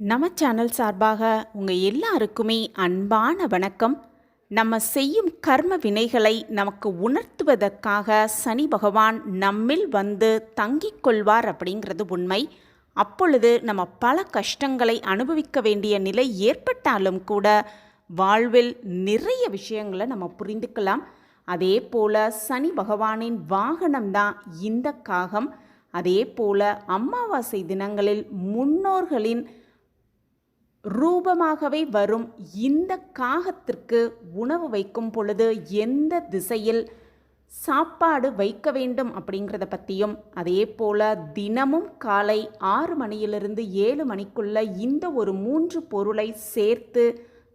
நம்ம சேனல் சார்பாக உங்கள் எல்லாருக்குமே அன்பான வணக்கம். நம்ம செய்யும் கர்ம வினைகளை நமக்கு உணர்த்துவதற்காக சனி பகவான் நம்மில் வந்து தங்கிக் கொள்வார் அப்படிங்கிறது உண்மை. அப்பொழுது நம்ம பல கஷ்டங்களை அனுபவிக்க வேண்டிய நிலை ஏற்பட்டாலும் கூட வாழ்வில் நிறைய விஷயங்களை நம்ம புரிந்துக்கலாம். அதே போல் சனி பகவானின் வாகனம்தான் இந்த காகம். அதே போல் அமாவாசை தினங்களில் முன்னோர்களின் ரூபமாகவே வரும் இந்த காகத்திற்கு உணவு வைக்கும் பொழுது எந்த திசையில் சாப்பாடு வைக்க வேண்டும் அப்படிங்கிறத பற்றியும் அதே போல் தினமும் காலை ஆறு மணியிலிருந்து ஏழு மணிக்குள்ள இந்த ஒரு மூன்று பொருளை சேர்த்து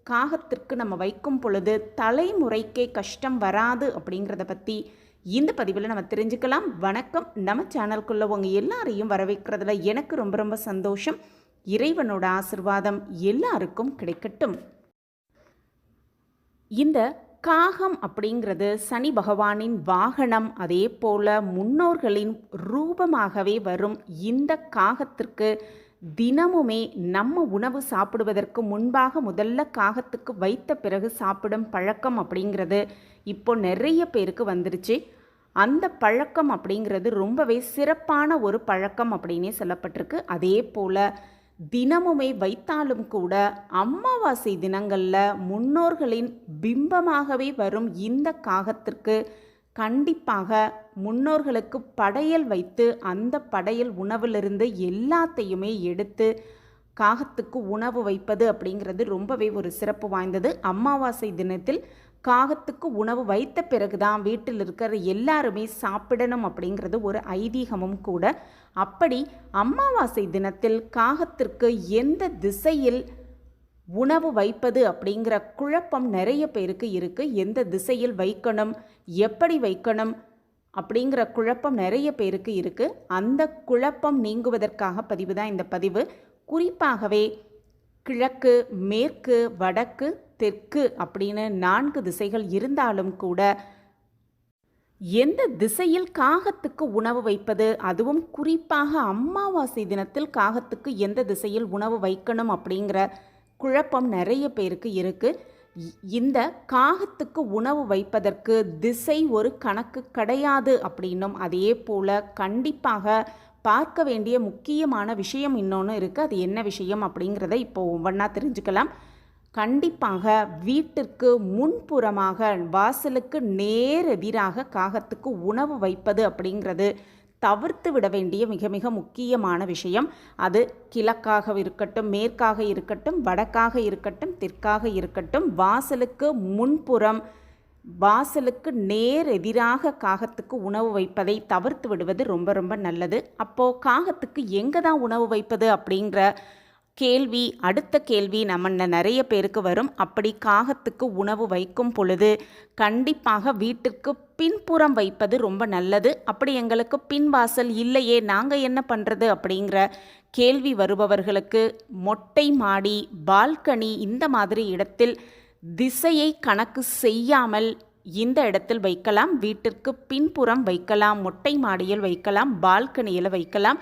காகத்திற்கு நம்ம வைக்கும் பொழுது தலைமுறைக்கே கஷ்டம் வராது அப்படிங்கிறத பற்றி இந்த பதிவில் நம்ம தெரிஞ்சுக்கலாம். வணக்கம். நம்ம சேனல்குள்ளே உங்கள் எல்லாரையும் வரவேற்கிறதுல எனக்கு ரொம்ப ரொம்ப சந்தோஷம். இறைவனோட ஆசிர்வாதம் எல்லாருக்கும் கிடைக்கட்டும். இந்த காகம் அப்படிங்கிறது சனி பகவானின் வாகனம் அதே போல முன்னோர்களின் ரூபமாகவே வரும். இந்த காகத்திற்கு தினமுமே நம்ம உணவு சாப்பிடுவதற்கு முன்பாக முதல்ல காகத்துக்கு வைத்த பிறகு சாப்பிடும் பழக்கம் அப்படிங்கிறது இப்போ நிறைய பேருக்கு வந்துருச்சு. அந்த பழக்கம் அப்படிங்கிறது ரொம்பவே சிறப்பான ஒரு பழக்கம் அப்படின்னே சொல்லப்பட்டிருக்கு. அதே போல் தினமுமே வைத்தாலும் கூட அமாவாசை தினங்களில் முன்னோர்களின் பிம்பமாகவே வரும் இந்த காகத்திற்கு கண்டிப்பாக முன்னோர்களுக்கு படையல் வைத்து அந்த படையல் உணவிலிருந்து எல்லாத்தையுமே எடுத்து காகத்துக்கு உணவு வைப்பது அப்படிங்கிறது ரொம்பவே ஒரு சிறப்பு வாய்ந்தது. அமாவாசை தினத்தில் காகத்துக்கு உணவு வைத்த பிறகுதான் வீட்டில் இருக்கிற எல்லாருமே சாப்பிடணும் அப்படிங்கிறது ஒரு ஐதீகமும் கூட. அப்படி அமாவாசை தினத்தில் காகத்திற்கு எந்த திசையில் உணவு வைப்பது அப்படிங்கிற குழப்பம் நிறைய பேருக்கு இருக்குது எந்த திசையில் வைக்கணும் எப்படி வைக்கணும் அப்படிங்கிற குழப்பம் நிறைய பேருக்கு இருக்குது அந்த குழப்பம் நீங்குவதற்காக பதிவு தான் இந்த பதிவு. குறிப்பாகவே கிழக்கு மேற்கு வடக்கு தெற்கு அப்படின்னு நான்கு திசைகள் இருந்தாலும் கூட எந்த திசையில் காகத்துக்கு உணவு வைப்பது? அதுவும் குறிப்பாக அமாவாசை தினத்தில் காகத்துக்கு எந்த திசையில் உணவு வைக்கணும் அப்படிங்கிற குழப்பம் நிறைய பேருக்கு இருக்குது இந்த காகத்துக்கு உணவு வைப்பதற்கு திசை ஒரு கணக்கு கிடையாது அப்படின்னும் அதே போல் கண்டிப்பாக பார்க்க வேண்டிய முக்கியமான விஷயம் இன்னொன்று இருக்குது அது என்ன விஷயம் அப்படிங்கிறத இப்போ ஒவ்வொன்றா தெரிஞ்சுக்கலாம். கண்டிப்பாக வீட்டிற்கு முன்புறமாக வாசலுக்கு நேர் எதிராக காகத்துக்கு உணவு வைப்பது அப்படிங்கிறது தவிர்த்து விட வேண்டிய மிக மிக முக்கியமான விஷயம். அது கிழக்காக இருக்கட்டும் மேற்காக இருக்கட்டும் வடக்காக இருக்கட்டும் தெற்காக இருக்கட்டும் வாசலுக்கு முன்புறம் வாசலுக்கு நேர் எதிராக காகத்துக்கு உணவு வைப்பதை தவிர்த்து விடுவது ரொம்ப ரொம்ப நல்லது. அப்போது காகத்துக்கு எங்கே தான் உணவு வைப்பது அப்படிங்கிற கேள்வி அடுத்த கேள்வி நம்ம நிறைய பேருக்கு வரும். அப்படி காகத்துக்கு உணவு வைக்கும் பொழுது கண்டிப்பாக வீட்டிற்கு பின்புறம் வைப்பது ரொம்ப நல்லது. அப்படி எங்களுக்கு பின்வாசல் இல்லையே நாங்கள் என்ன பண்ணுறது அப்படிங்கிற கேள்வி வருபவர்களுக்கு மொட்டை மாடி பால்கனி இந்த மாதிரி இடத்தில் திசையை கணக்கு செய்யாமல் இந்த இடத்தில் வைக்கலாம் வீட்டிற்கு பின்புறம் வைக்கலாம் மொட்டை மாடியில் வைக்கலாம் பால்கனியில் வைக்கலாம்.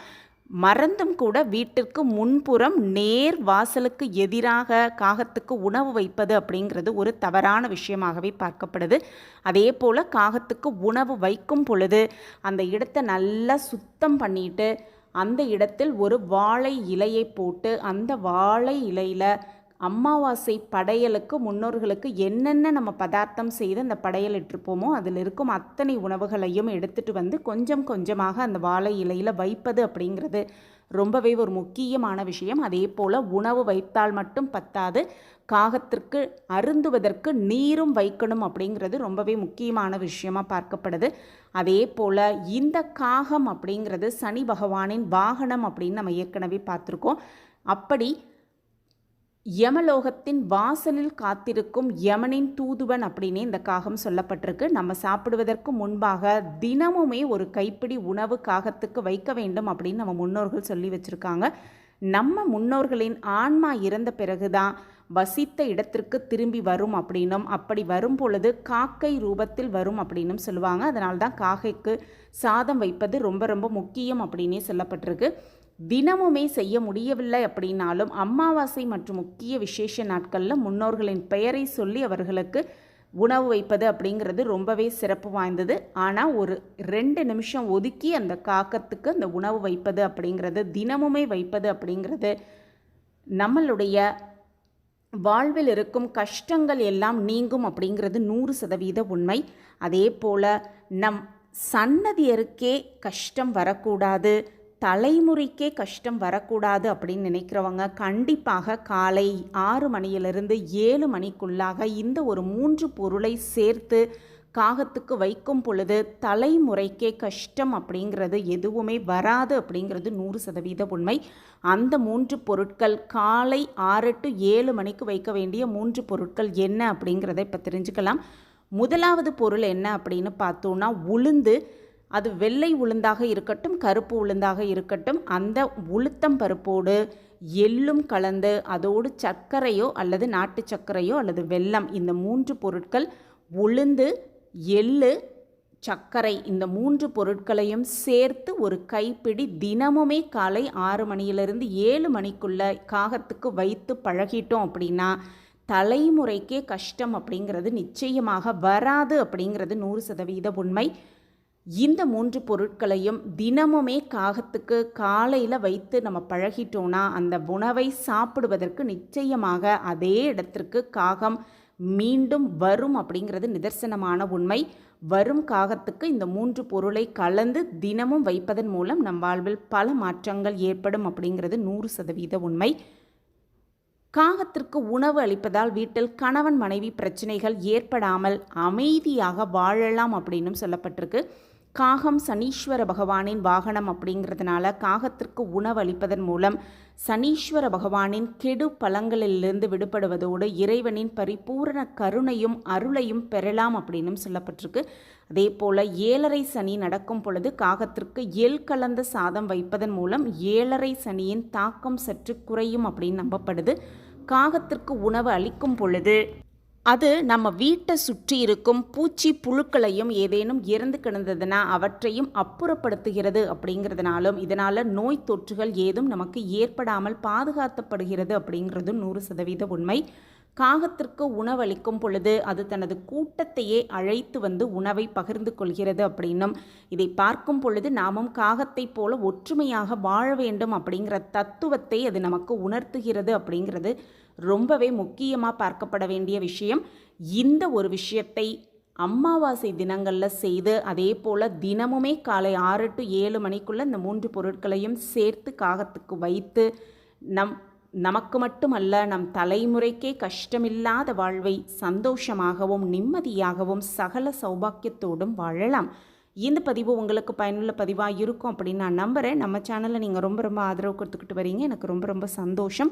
மறந்தும் கூட வீட்டிற்கு முன்புறம் நேர் வாசலுக்கு எதிராக காகத்துக்கு உணவு வைப்பது அப்படிங்கிறது ஒரு தவறான விஷயமாகவே பார்க்கப்படுது. அதே போல் காகத்துக்கு உணவு வைக்கும் பொழுது அந்த இடத்தை நல்லா சுத்தம் பண்ணிட்டு அந்த இடத்தில் ஒரு வாழை இலையை போட்டு அந்த வாழை இலையில் அமாவாசை படையலுக்கு முன்னோர்களுக்கு என்னென்ன நம்ம பதார்த்தம் செய்து அந்த படையல் இட்டிருப்போமோ அதில் இருக்கும் அத்தனை உணவுகளையும் எடுத்துகிட்டு வந்து கொஞ்சம் கொஞ்சமாக அந்த வாழை இலையில் வைப்பது அப்படிங்கிறது ரொம்பவே ஒரு முக்கியமான விஷயம். அதே போல் உணவு வைத்தால் மட்டும் பத்தாது காகத்திற்கு அருந்துவதற்கு நீரும் வைக்கணும் அப்படிங்கிறது ரொம்பவே முக்கியமான விஷயமாக பார்க்கப்படுது. அதே போல் இந்த காகம் அப்படிங்கிறது சனி பகவானின் வாகனம் அப்படின்னு நம்ம ஏற்கனவே பார்த்துருக்கோம். அப்படி யமலோகத்தின் வாசலில் காத்திருக்கும் யமனின் தூதுவன் அப்படின்னு இந்த காகம் சொல்லப்பட்டிருக்கு. நம்ம சாப்பிடுவதற்கு முன்பாக தினமுமே ஒரு கைப்பிடி உணவு காகத்துக்கு வைக்க வேண்டும் அப்படின்னு நம்ம முன்னோர்கள் சொல்லி வச்சுருக்காங்க. நம்ம முன்னோர்களின் ஆன்மா இறந்த பிறகுதான் வசித்த இடத்திற்கு திரும்பி வரும் அப்படின்னும் அப்படி வரும் பொழுது காக்கை ரூபத்தில் வரும் அப்படின்னும் சொல்லுவாங்க. அதனால தான் காக்கைக்கு சாதம் வைப்பது ரொம்ப ரொம்ப முக்கியம் அப்படின்னே சொல்லப்பட்டிருக்கு. தினமுமே செய்ய முடியவில்லை அப்படின்னாலும் அமாவாசை மற்றும் முக்கிய விசேஷ நாட்களில் முன்னோர்களின் பெயரை சொல்லி அவர்களுக்கு உணவு வைப்பது அப்படிங்கிறது ரொம்பவே சிறப்பு வாய்ந்தது. ஆனால் ஒரு ரெண்டு நிமிஷம் ஒதுக்கி அந்த காக்கத்துக்கு அந்த உணவு வைப்பது அப்படிங்கிறது தினமுமே வைப்பது அப்படிங்கிறது நம்மளுடைய வாழ்வில் இருக்கும் கஷ்டங்கள் எல்லாம் நீங்கும் அப்படிங்கிறது நூறு சதவீத உண்மை. அதே போல் நம் சன்னதியருக்கே கஷ்டம் வரக்கூடாது. தலைமுறைக்கே கஷ்டம் வரக்கூடாது அப்படின்னு நினைக்கிறவங்க கண்டிப்பாக காலை ஆறு மணியிலிருந்து ஏழு மணிக்குள்ளாக இந்த ஒரு மூன்று பொருளை சேர்த்து காகத்துக்கு வைக்கும் பொழுது தலைமுறைக்கே கஷ்டம் அப்படிங்கிறது எதுவுமே வராது அப்படிங்கிறது நூறு சதவீத உண்மை. அந்த மூன்று பொருட்கள் காலை ஆறு டு ஏழு மணிக்கு வைக்க வேண்டிய மூன்று பொருட்கள் என்ன அப்படிங்கிறத இப்போ தெரிஞ்சுக்கலாம். முதலாவது பொருள் என்ன அப்படின்னு பார்த்தோன்னா உளுந்து. அது வெள்ளை உளுந்தாக இருக்கட்டும் கருப்பு உளுந்தாக இருக்கட்டும் அந்த உளுத்தம் பருப்போடு எள்ளும் கலந்து அதோடு சர்க்கரையோ அல்லது நாட்டு சர்க்கரையோ அல்லது வெல்லம் இந்த மூன்று பொருட்கள் உளுந்து எள்ளு சர்க்கரை இந்த மூன்று பொருட்களையும் சேர்த்து ஒரு கைப்பிடி தினமுமே காலை ஆறு மணியிலிருந்து ஏழு மணிக்குள்ள காகத்துக்கு வைத்து பழகிட்டோம் அப்படின்னா தலைமுறைக்கே கஷ்டம் அப்படிங்கிறது நிச்சயமாக வராது அப்படிங்கிறது நூறு சதவீத உண்மை. இந்த மூன்று பொருட்களையும் தினமுமே காகத்துக்கு காலையில் வைத்து நம்ம பழகிட்டோன்னா அந்த உணவை சாப்பிடுவதற்கு நிச்சயமாக அதே இடத்திற்கு காகம் மீண்டும் வரும் அப்படிங்கிறது நிதர்சனமான உண்மை. வரும் காகத்துக்கு இந்த மூன்று பொருளை கலந்து தினமும் வைப்பதன் மூலம் நம் வாழ்வில் பல மாற்றங்கள் ஏற்படும் அப்படிங்கிறது நூறு சதவீத உண்மை. காகத்திற்கு உணவு அளிப்பதால் வீட்டில் கணவன் மனைவி பிரச்சனைகள் ஏற்படாமல் அமைதியாக வாழலாம் அப்படின்னும் சொல்லப்பட்டிருக்கு. காகம் சனீஸ்வர பகவானின் வாகனம் அப்படிங்கிறதுனால காகத்திற்கு உணவு அளிப்பதன் மூலம் சனீஸ்வர பகவானின் கெடு பலங்களிலிருந்து விடுபடுவதோடு இறைவனின் பரிபூரண கருணையும் அருளையும் பெறலாம் அப்படின்னும் சொல்லப்பட்டிருக்கு. அதே போல் ஏழரை சனி நடக்கும் பொழுது காகத்திற்கு எல் கலந்த சாதம் வைப்பதன் மூலம் ஏழரை சனியின் தாக்கம் சற்று குறையும் அப்படின்னு நம்பப்படுது. காகத்திற்கு உணவு அளிக்கும் பொழுது அது நம்ம வீட்டை சுற்றி இருக்கும் பூச்சி புழுக்களையும் ஏதேனும் இறந்து கிடந்ததுன்னா அவற்றையும் அப்புறப்படுத்துகிறது அப்படிங்கிறதுனாலும் இதனால் நோய் தொற்றுகள் ஏதும் நமக்கு ஏற்படாமல் பாதுகாத்தப்படுகிறது அப்படிங்கிறதும் நூறு சதவீத உண்மை. காகத்திற்கு உணவளிக்கும் பொழுது அது தனது கூட்டத்தையே அழைத்து வந்து உணவை பகிர்ந்து கொள்கிறது அப்படின்னும். இதை பார்க்கும் பொழுது நாமும் காகத்தைப் போல ஒற்றுமையாக வாழ வேண்டும் அப்படிங்கிற தத்துவத்தை அது நமக்கு உணர்த்துகிறது அப்படிங்கிறது ரொம்பவே முக்கியமாக பார்க்கப்பட வேண்டிய விஷயம். இந்த ஒரு விஷயத்தை அம்மாவாசை தினங்களில் செய்து அதே போல் தினமுமே காலை ஆறு டு ஏழு மணிக்குள்ளே இந்த மூன்று பொருட்களையும் சேர்த்து காகத்துக்கு வைத்து நம் நமக்கு மட்டுமல்ல நம் தலைமுறைக்கே கஷ்டமில்லாத வாழ்வை சந்தோஷமாகவும் நிம்மதியாகவும் சகல சௌபாக்கியத்தோடும் வாழலாம். இந்த பதிவு உங்களுக்கு பயனுள்ள பதிவாக இருக்கும் அப்படின்னு நான் நம்புகிறேன் நம்ம சேனலில் நீங்கள் ரொம்ப ரொம்ப ஆதரவு கொடுத்துக்கிட்டு வரீங்க. எனக்கு ரொம்ப ரொம்ப சந்தோஷம்.